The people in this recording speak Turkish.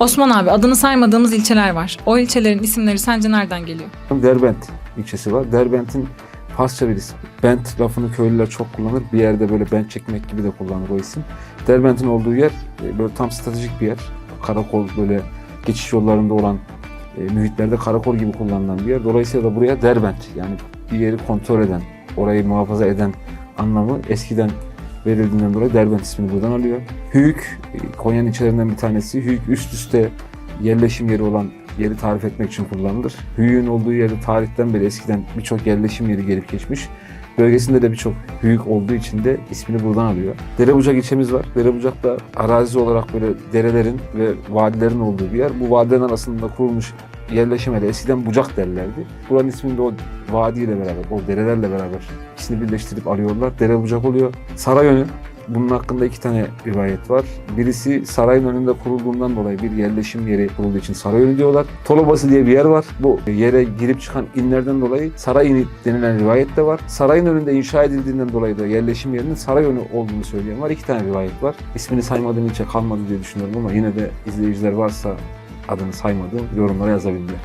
Osman abi adını saymadığımız ilçeler var. O ilçelerin isimleri sence nereden geliyor? Derbent ilçesi var. Derbent'in Farsça bir ismi. Bent lafını köylüler çok kullanır. Bir yerde böyle bent çekmek gibi de kullanır o isim. Derbent'in olduğu yer e, böyle tam stratejik bir yer. Karakol böyle geçiş yollarında olan e, mühitlerde karakol gibi kullanılan bir yer. Dolayısıyla da buraya Derbent yani bir yeri kontrol eden, orayı muhafaza eden anlamı eskiden verildiğinden dolayı Derbent ismini buradan alıyor. Hüyük, e, Konya'nın ilçelerinden bir tanesi. Hüyük üst üste yerleşim yeri olan yeri tarif etmek için kullanılır. Hüyük'ün olduğu yerde tarihten beri eskiden birçok yerleşim yeri gelip geçmiş. Bölgesinde de birçok hüyük olduğu için de ismini buradan alıyor. Derebucak ilçemiz var. Derebucak da arazi olarak böyle derelerin ve vadilerin olduğu bir yer. Bu vadilerin arasında kurulmuş yerleşim yeri eskiden bucak derlerdi. Buranın ismini de o vadiyle beraber, o derelerle beraber ikisini birleştirip alıyorlar. Dere bucak oluyor. Sarayönü bunun hakkında iki tane rivayet var. Birisi sarayın önünde kurulduğundan dolayı bir yerleşim yeri kurulduğu için Sarayönü diyorlar. Tolobası diye bir yer var. Bu yere girip çıkan inlerden dolayı Sarayını denilen rivayet de var. Sarayın önünde inşa edildiğinden dolayı da yerleşim yerinin Sarayönü olduğunu söyleyen var. İki tane rivayet var. İsmini saymadığım ilçe kalmadı diye düşünüyorum ama yine de izleyiciler varsa adını saymadığım yorumlara yazabilirler.